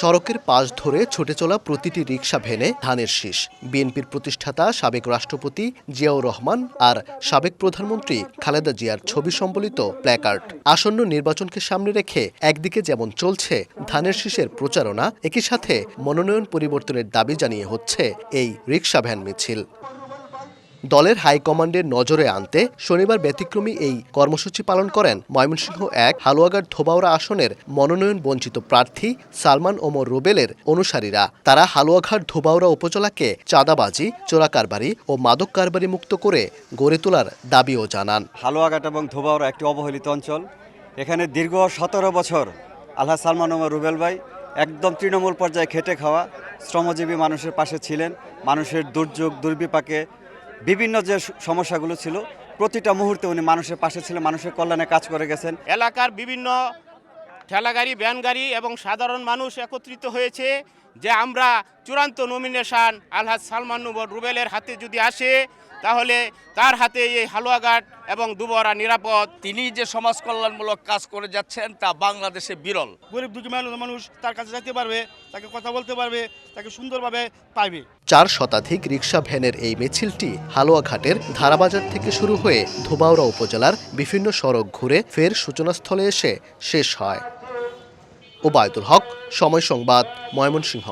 সড়কের পাশ ধরে ছুটে চলা প্রতিটি রিক্সা ভ্যানে ধানের শীষ। বিএনপির প্রতিষ্ঠাতা, সাবেক রাষ্ট্রপতি জিয়াউর রহমান আর সাবেক প্রধানমন্ত্রী খালেদা জিয়ার ছবি সম্বলিত প্ল্যাকার্ড। আসন্ন নির্বাচনকে সামনে রেখে একদিকে যেমন চলছে ধানের শীষের প্রচারণা, একই সাথে মনোনয়ন পরিবর্তনের দাবি জানিয়ে হচ্ছে এই রিক্সা ভ্যান মিছিল। দলের হাইকমান্ডের নজরে আনতে শনিবার ব্যতিক্রমী এই কর্মসূচি পালন করেন ময়মনসিংহ এক হালুয়াঘাট ধোবাউড়া আসনের মনোনয়ন বঞ্চিত প্রার্থী সালমান ওমর রুবেলের অনুসারীরা। তারা হালুয়াঘাট ধোবাউড়া উপজেলাকে চাঁদাবাজি, চোরাকারবারি ও মাদক কারবারি মুক্ত করে গড়ে তোলার দাবিও জানান। হালুয়াঘাট এবং ধোবাউড়া একটি অবহেলিত অঞ্চল। এখানে দীর্ঘ সতেরো বছর আল্লাহ সালমান ওমর রুবেল ভাই একদম তৃণমূল পর্যায়ে খেটে খাওয়া শ্রমজীবী মানুষের পাশে ছিলেন। মানুষের দুর্যোগ, দুর্বিপাকে বিভিন্ন যে সমস্যাগুলো ছিল, প্রতিটা মুহূর্তে উনি মানুষের পাশে ছিলেন, মানুষের কল্যাণে কাজ করে গেছেন। এলাকার বিভিন্ন ঠেলাগাড়ি ব্যানগাড়ি এবং সাধারণ মানুষ একত্রিত হয়েছে। যে আমরা চূড়ান্ত নমিনেশন আলহাজ সালমান নুবর রুবেলের হাতে যদি আসে তাহলে তার হাতে এই হালুয়াঘাট এবং দুবরা নিরাপদ। তিনি যে সমাজ কল্যাণমূলক কাজ করে যাচ্ছেন তা বাংলাদেশে বিরল। গরিব দুঃখী মানুষ মানুষ তার কাছে যেতে পারবে তাকে কথা বলতে পারবে তাকে সুন্দরভাবে পাইবে। চার শতাধিক রিক্সা ভ্যানের এই মিছিলটি হালুয়াঘাটের ধারাবাজার থেকে শুরু হয়ে ধোবাউড়া উপজেলার বিভিন্ন সড়ক ঘুরে ফের সূচনাস্থলে এসে শেষ হয়। ওবায়দুল হক সময় সংবাদ ময়মনসিংহ।